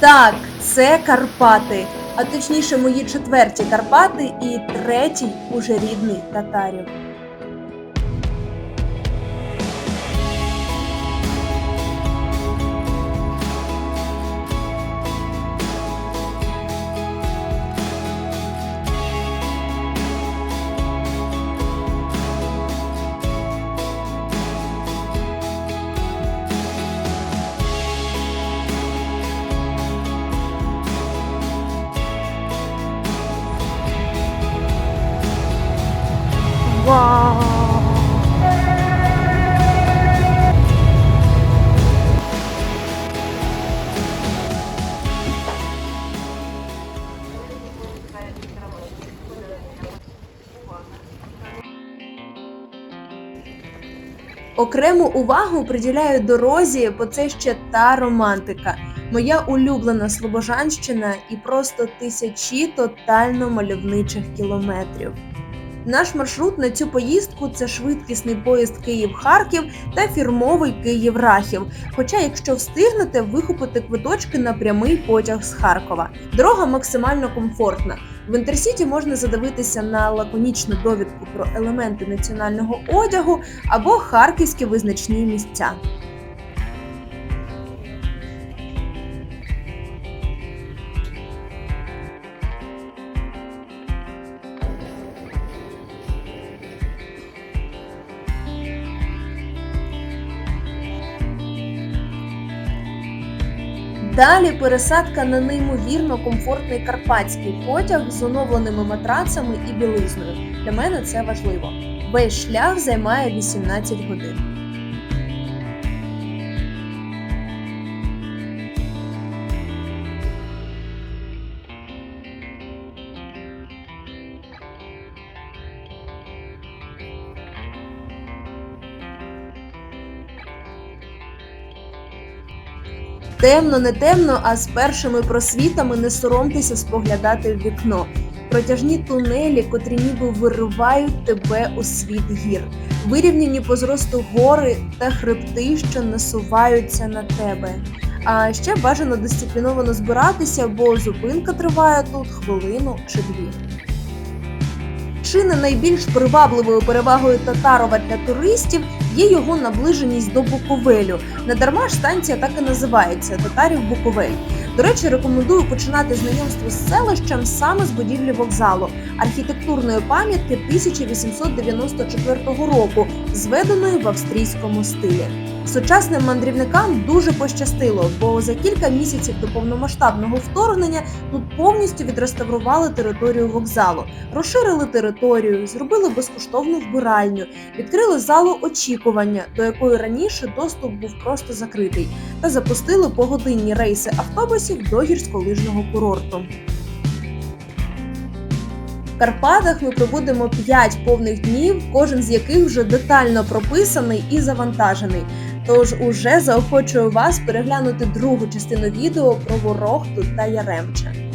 Так, це Карпати, а точніше мої четверті Карпати і третій уже рідний татарів. Окрему увагу приділяю дорозі, бо це ще та романтика. Моя улюблена Слобожанщина і просто тисячі тотально мальовничих кілометрів. Наш маршрут на цю поїздку це швидкісний поїзд Київ-Харків та фірмовий Київ-Рахів. Хоча, якщо встигнете, вихопити квиточки на прямий потяг з Харкова. Дорога максимально комфортна. В інтерсіті можна задивитися на лаконічну довідку про елементи національного одягу або харківські визначні місця. Далі пересадка на неймовірно комфортний карпатський потяг з оновленими матрацами і білизною. Для мене це важливо. Весь шлях займає 18 годин. Темно, не темно, а з першими просвітами не соромтеся споглядати в вікно. Протяжні тунелі, котрі ніби виривають тебе у світ гір, вирівняні по зросту гори та хребти, що насуваються на тебе. А ще бажано дисципліновано збиратися, бо зупинка триває тут хвилину чи дві. Чи не найбільш привабливою перевагою Татарова для туристів є його наближеність до Буковелю. Недарма ж станція так і називається Татарів Буковель. До речі, рекомендую починати знайомство з селищем саме з будівлі вокзалу, архітектурної пам'ятки 1894 року, зведеної в австрійському стилі. Сучасним мандрівникам дуже пощастило, бо за кілька місяців до повномасштабного вторгнення тут повністю відреставрували територію вокзалу, розширили територію, зробили безкоштовну вбиральню, відкрили залу очікування, до якої раніше доступ був просто закритий, та запустили погодинні рейси автобусів до гірськолижного курорту. В Карпатах ми пробудемо 5 повних днів, кожен з яких вже детально прописаний і завантажений. Тож уже заохочую вас переглянути другу частину відео про Ворохту та Яремче.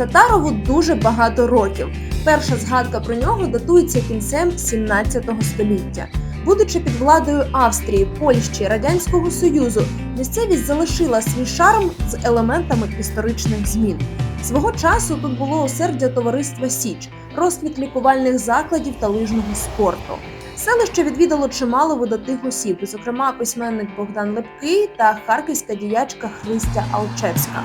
Татарову дуже багато років. Перша згадка про нього датується кінцем 17 століття. Будучи під владою Австрії, Польщі, Радянського Союзу, місцевість залишила свій шарм з елементами історичних змін. Свого часу тут було осердя товариства Січ, розквіт лікувальних закладів та лижного спорту. Селище відвідало чимало видатних осіб, зокрема письменник Богдан Лепкий та харківська діячка Христя Алчевська.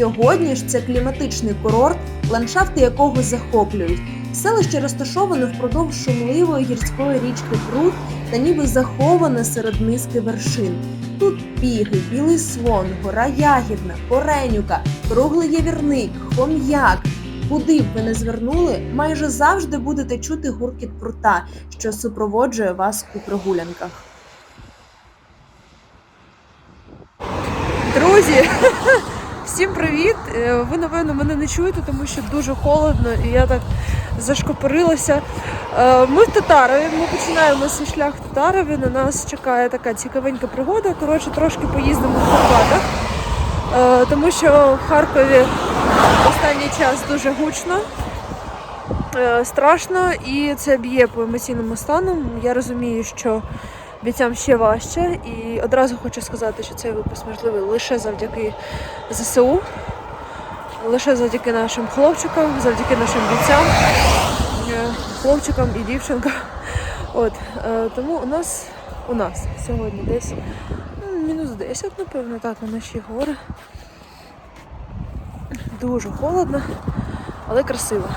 Сьогодні ж це кліматичний курорт, ландшафти якого захоплюють. Селище розташоване впродовж шумливої гірської річки Прут та ніби заховане серед низки вершин. Тут піги, білий слон, гора ягідна, коренюка, круглий явірник, хом'як. Куди б ви не звернули, майже завжди будете чути гуркіт прута, що супроводжує вас у прогулянках. Друзі, всім привіт! Е, Ви, напевно, мене не чуєте, тому що дуже холодно і я так зашкопорилася. Е, Ми в Татарові, ми починаємо свій шлях в Татарові. На нас чекає така цікавенька пригода. Коротше, трошки поїздимо в Карпатах, Е, тому що в Харкові останній час дуже гучно. Страшно і це б'є по емоційному стану. Я розумію, що бійцям ще важче. І одразу хочу сказати, що цей випуск можливий лише завдяки ЗСУ, лише завдяки нашим хлопчикам, завдяки нашим бійцям, е, хлопчикам і дівчинкам. От, е, тому у нас у нас сьогодні десь ну, мінус 10, напевно, так, на наші гори. Дуже холодно, але красиво.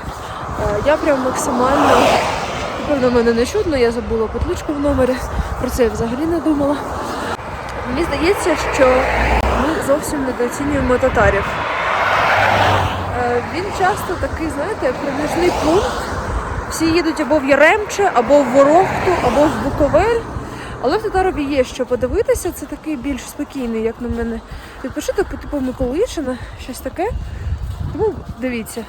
Е, Я прям максимально Напевно, мене не чудно, я забула петличку в номері, про це я взагалі не думала. Мені здається, що ми зовсім недооцінюємо татарів. Е, Він часто такий, знаєте, проміжний пункт. Всі їдуть або в Яремче, або в Ворохту, або в Буковель. Але в Татарові є що подивитися, це такий більш спокійний, як на мене, відпочинок по типу Миколичина, щось таке. Тому дивіться.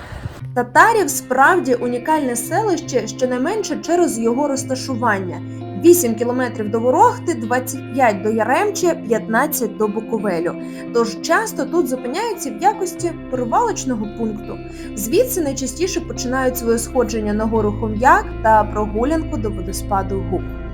Татарів справді унікальне селище, щонайменше через його розташування. 8 кілометрів до Ворохти, 25 до Яремче, 15 до Буковелю. Тож часто тут зупиняються в якості перевалочного пункту. Звідси найчастіше починають своє сходження на гору Хом'як та прогулянку до водоспаду Гук.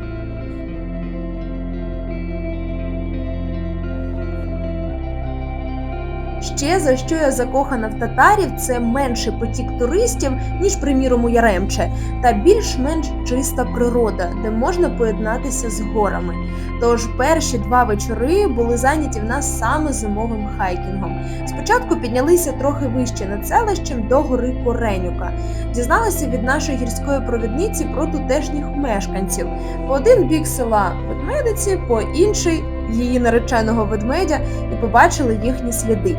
Ще за що я закохана в татарів, це менший потік туристів, ніж, приміром, у Яремче, та більш-менш чиста природа, де можна поєднатися з горами. Тож перші два вечори були зайняті в нас саме зимовим хайкінгом. Спочатку піднялися трохи вище над селищем до гори Коренюка. Дізналися від нашої гірської провідниці про тутешніх мешканців. По один бік села ведмедиці, по інший її нареченого ведмедя, і побачили їхні сліди.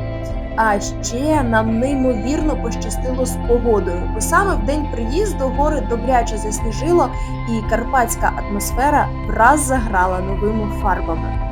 А ще нам неймовірно пощастило з погодою, бо саме в день приїзду гори добряче засніжило, і карпатська атмосфера враз заграла новими фарбами.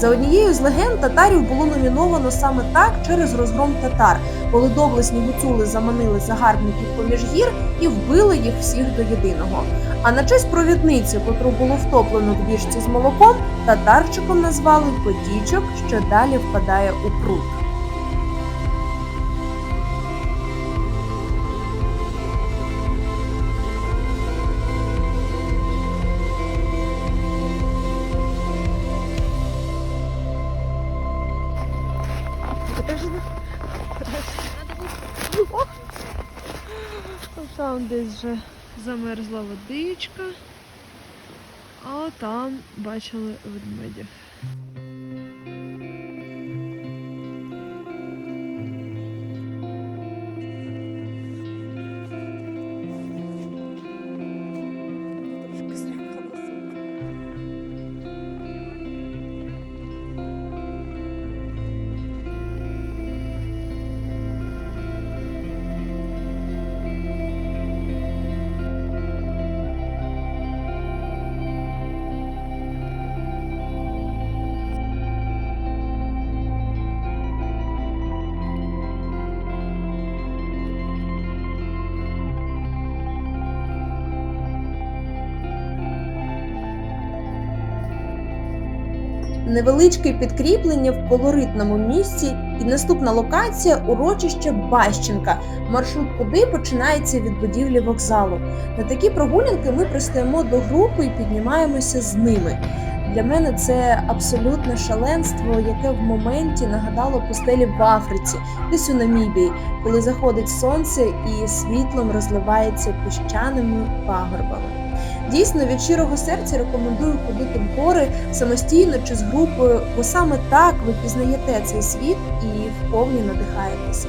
За однією з легенд татарів було номіновано саме так через розгром татар, коли доблесні гуцули заманили загарбників поміж гір і вбили їх всіх до єдиного. А на честь провідниці, котру було втоплено в біжці з молоком, татарчиком назвали потічок, що далі впадає у пруд. Там десь вже замерзла водичка, а там бачили ведмедів. Невеличке підкріплення в колоритному місці і наступна локація урочище Бащенка, маршрут куди починається від будівлі вокзалу. На такі прогулянки ми пристаємо до групи і піднімаємося з ними. Для мене це абсолютне шаленство, яке в моменті нагадало пустелі в Африці, десь у Намібії, коли заходить сонце і світлом розливається піщаними пагорбами. Дійсно, від щирого серця рекомендую ходити в гори самостійно чи з групою, бо саме так ви пізнаєте цей світ і вповні надихаєтеся.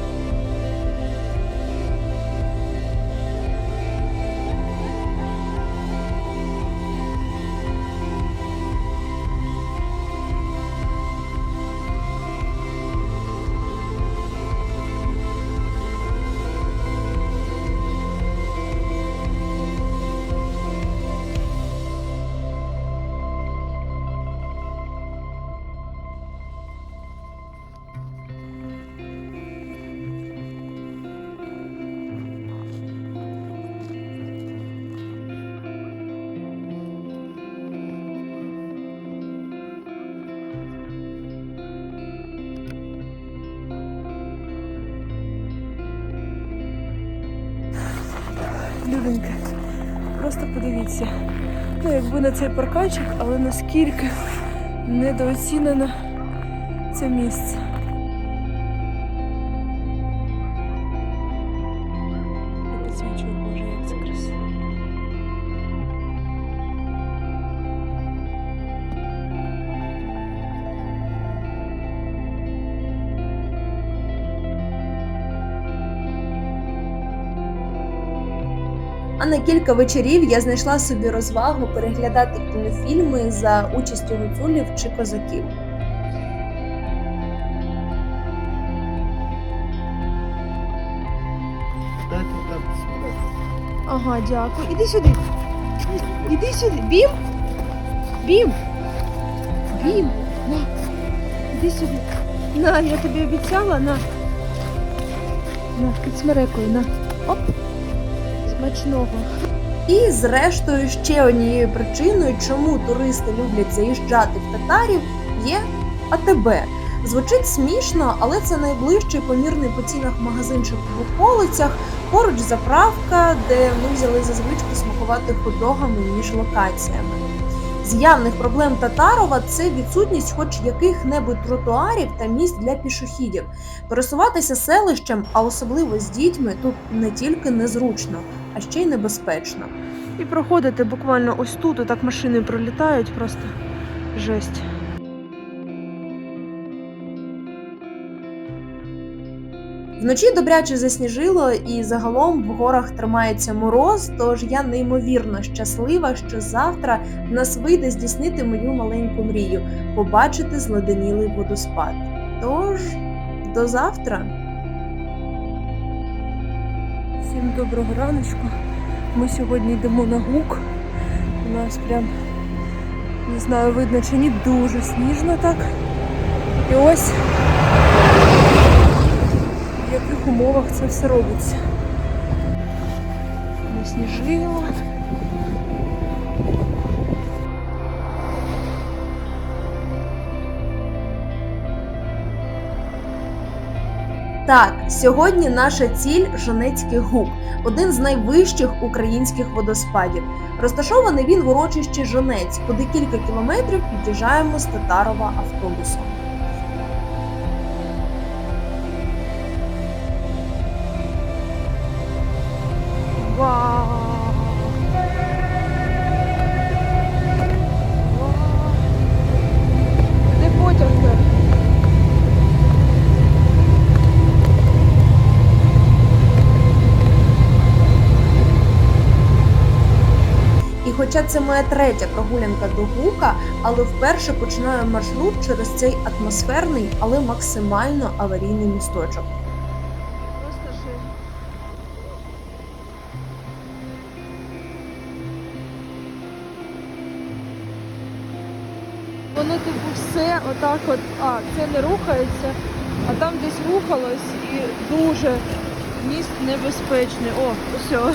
Люденька, Просто подивіться. Ну, якби на цей парканчик, але наскільки недооцінено це місце. На кілька вечорів я знайшла собі розвагу переглядати кінофільми за участю гуцулів чи козаків. Ага, дякую. Іди сюди. Іди сюди. Бім. Бім. Бім. На. Іди сюди. На, я тобі обіцяла, на. На, під смерекою, на. Оп. Смачного. І, зрештою, ще однією причиною, чому туристи люблять заїжджати в татарів, є АТБ. Звучить смішно, але це найближчий помірний по цінах магазинчик в околицях, поруч заправка, де ми взяли за звичку смакувати хот-догами між локаціями. З явних проблем Татарова це відсутність хоч яких-небудь тротуарів та місць для пішохідів. Пересуватися селищем, а особливо з дітьми, тут не тільки незручно, а ще й небезпечно. І проходити буквально ось тут, отак машини пролітають, просто жесть. Вночі добряче засніжило, і загалом в горах тримається мороз. Тож я неймовірно щаслива, що завтра в нас вийде здійснити мою маленьку мрію побачити зладенілий водоспад. Тож до завтра. Всім доброго раночку. Ми сьогодні йдемо на гук. У нас прям, не знаю, видно чи ні, дуже сніжно так. І ось в яких умовах це все робиться. Насніжило. Так, сьогодні наша ціль Жонецький гук, один з найвищих українських водоспадів. Розташований він в урочищі Жонець, куди кілька кілометрів під'їжджаємо з Татарова автобусом. Це моя третя прогулянка до Гука, але вперше починаю маршрут через цей атмосферний, але максимально аварійний місточок. Воно типу все отак от, а, це не рухається, а там десь рухалось і дуже міст небезпечний. О, все.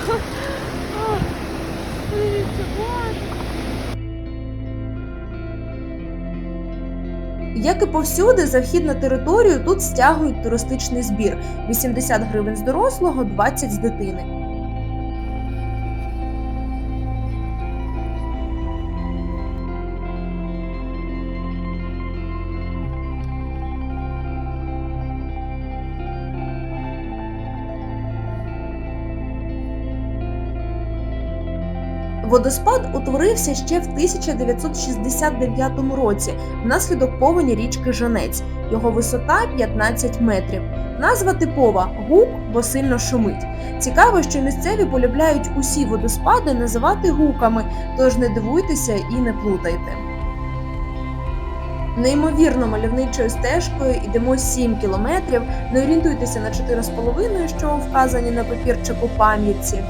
Як і повсюди, за вхід на територію тут стягують туристичний збір 80 гривень з дорослого, 20 з дитини. Водоспад утворився ще в 1969 році внаслідок повені річки Жонець. Його висота 15 метрів. Назва типова гук, бо сильно шумить. Цікаво, що місцеві полюбляють усі водоспади називати гуками, тож не дивуйтеся і не плутайте. Неймовірно мальовничою стежкою йдемо 7 кілометрів. Не орієнтуйтеся на 4,5, що вказані на папірчику пам'ятці.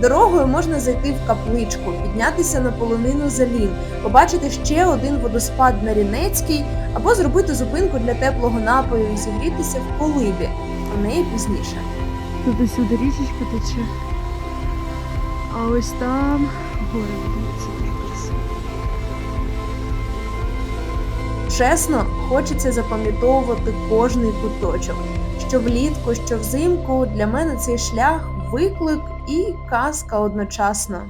Дорогою можна зайти в капличку, піднятися на полонину Залін, побачити ще один водоспад на Рінецький або зробити зупинку для теплого напою і зігрітися в колибі. Про неї пізніше. Туди-сюди річечка тече. А ось там гори. Красиво. Чесно, хочеться запам'ятовувати кожний куточок. Що влітку, що взимку для мене цей шлях виклик і казка одночасно.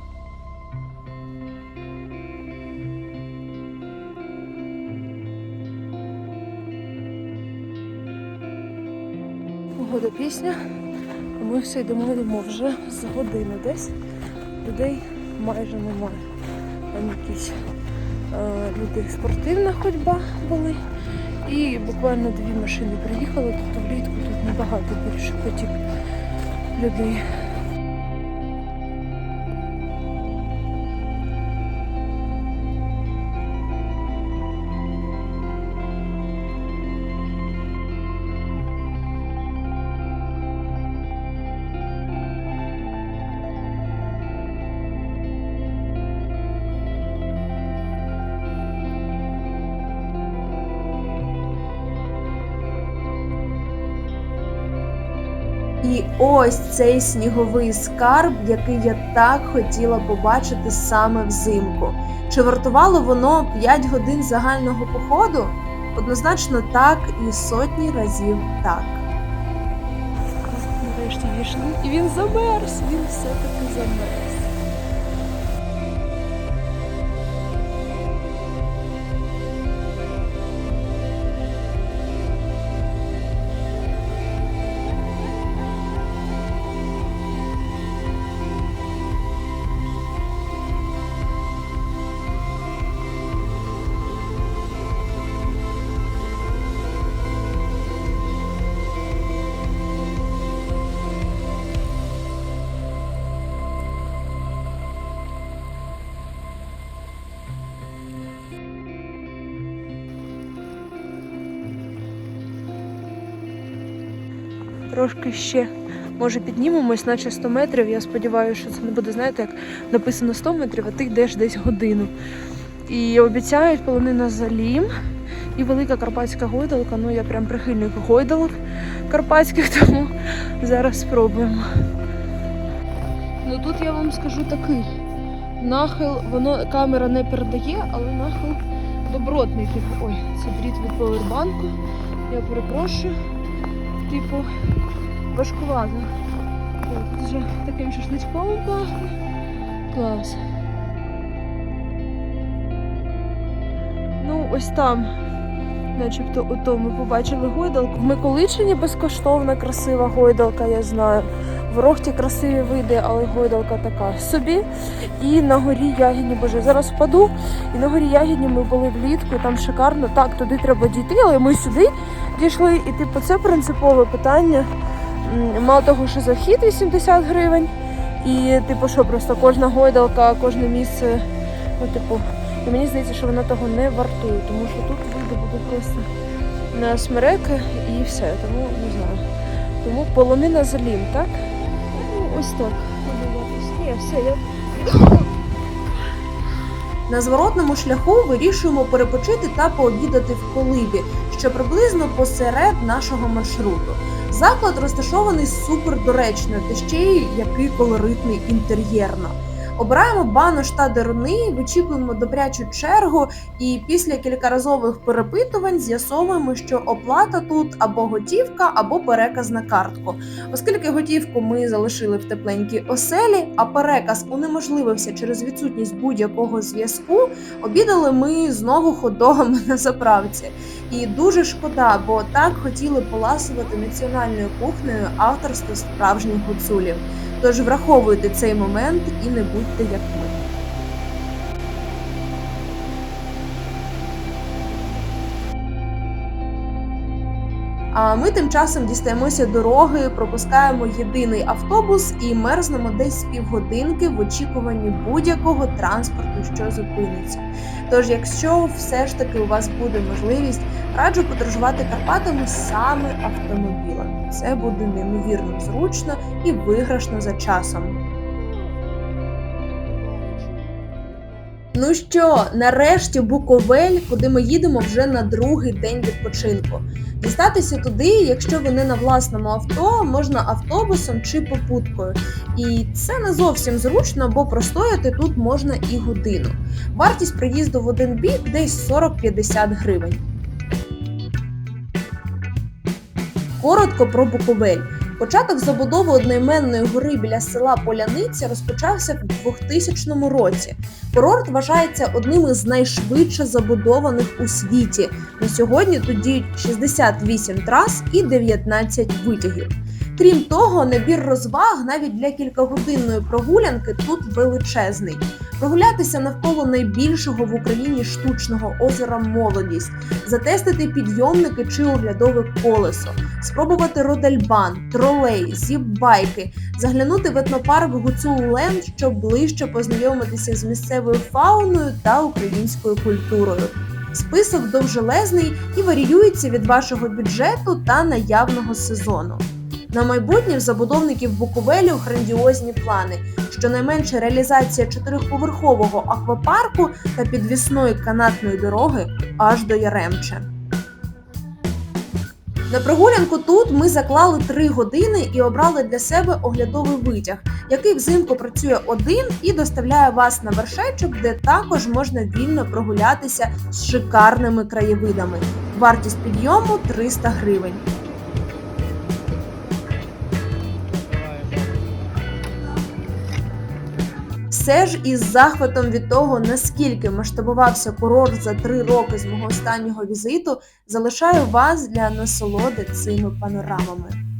Погода пісня. Ми все йдемо йдемо вже з години десь. Людей майже немає. Там якісь е, люди спортивна ходьба були. І буквально дві машини приїхали, тобто влітку тут набагато більше потік людей. Ось цей сніговий скарб, який я так хотіла побачити саме взимку. Чи вартувало воно 5 годин загального походу? Однозначно так і сотні разів так. Нарешті війшли. І він замерз, він все-таки замерз. Трошки ще може піднімемось, наче 100 метрів. Я сподіваюся, що це не буде, знаєте, як написано 100 метрів, а ти йдеш десь годину. І обіцяють полонина залім і велика карпатська гойдалка. Ну я прям прихильник гойдалок карпатських, тому зараз спробуємо. Ну тут я вам скажу такий. Нахил, воно камера не передає, але нахил добротний. Типу, ой, це дріт від повербанку. Я перепрошую. Типу, важкувато. Вже таким шашличком пахне. Клас. Ну, ось там, начебто, ото ми побачили гойдалку. В Миколичині безкоштовна красива гойдалка, я знаю. В Рохті красиві види, але гойдалка така собі. І на горі Ягідні, боже, зараз впаду. І на горі Ягідні ми були влітку, там шикарно. Так, туди треба дійти, але ми сюди дійшли. І типу, це принципове питання. Мало того, що за вхід 80 гривень. І, типу, що просто кожна гойдалка, кожне місце, ну, типу, і мені здається, що вона того не вартує, тому що тут вийде буде просто на смереки і все. Тому не знаю. Тому полонина залім, так? Ну, ось так. Ні, все, я На зворотному шляху вирішуємо перепочити та пообідати в колибі, що приблизно посеред нашого маршруту. Заклад розташований супер доречно, та ще й який колоритний інтер'єрно. Обираємо банош та деруни, вичікуємо добрячу чергу, і після кількаразових перепитувань з'ясовуємо, що оплата тут або готівка, або переказ на картку. Оскільки готівку ми залишили в тепленькій оселі, а переказ унеможливився через відсутність будь-якого зв'язку, обідали ми знову хот-догами на заправці. І дуже шкода, бо так хотіли поласувати національною кухнею авторства справжніх гуцулів. Тож враховуйте цей момент і не будьте як ми. А ми тим часом дістаємося дороги, пропускаємо єдиний автобус і мерзнемо десь півгодинки в очікуванні будь-якого транспорту, що зупиниться. Тож, якщо все ж таки у вас буде можливість, раджу подорожувати Карпатами саме автомобілем. Це буде неймовірно зручно і виграшно за часом. Ну що, нарешті Буковель, куди ми їдемо вже на другий день відпочинку. Дістатися туди, якщо ви не на власному авто, можна автобусом чи попуткою. І це не зовсім зручно, бо простояти тут можна і годину. Вартість приїзду в один бік десь 40-50 гривень. Коротко про Буковель. Початок забудови одноіменної гори біля села Поляниця розпочався в 2000 році. Курорт вважається одним із найшвидше забудованих у світі. На сьогодні тут діють 68 трас і 19 витягів. Крім того, набір розваг навіть для кількагодинної прогулянки тут величезний. Прогулятися навколо найбільшого в Україні штучного озера Молодість, затестити підйомники чи оглядове колесо, спробувати родельбан, тролей, зіп-байки, заглянути в етнопарк Гуцул-Ленд, щоб ближче познайомитися з місцевою фауною та українською культурою. Список довжелезний і варіюється від вашого бюджету та наявного сезону. На майбутнє в забудовників Буковелю грандіозні плани. Щонайменше реалізація чотирьохповерхового аквапарку та підвісної канатної дороги аж до Яремче. На прогулянку тут ми заклали три години і обрали для себе оглядовий витяг, який взимку працює один і доставляє вас на вершечок, де також можна вільно прогулятися з шикарними краєвидами. Вартість підйому 300 гривень. Все ж із захватом від того, наскільки масштабувався курорт за три роки з мого останнього візиту, залишаю вас для насолоди цими панорамами.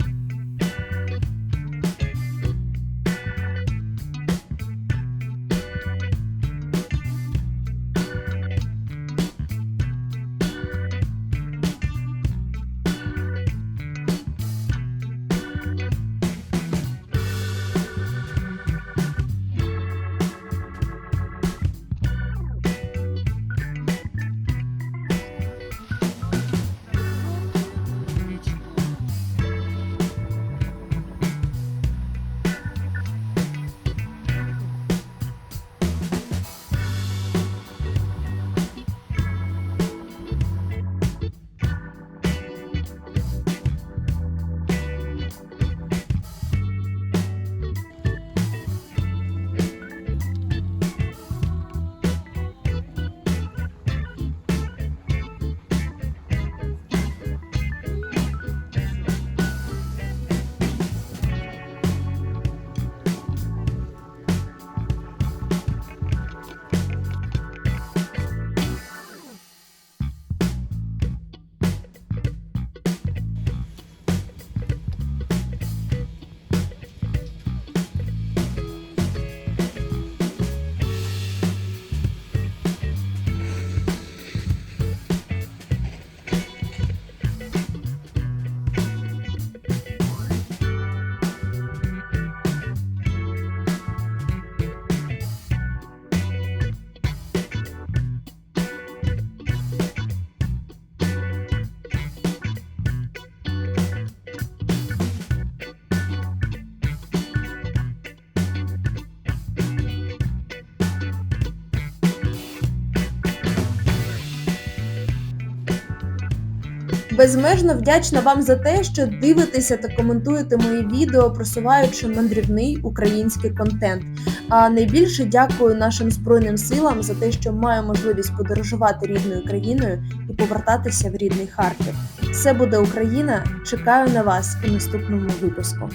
Безмежно вдячна вам за те, що дивитеся та коментуєте мої відео, просуваючи мандрівний український контент. А найбільше дякую нашим збройним силам за те, що маю можливість подорожувати рідною країною і повертатися в рідний Харків. Все буде Україна. Чекаю на вас у наступному випуску.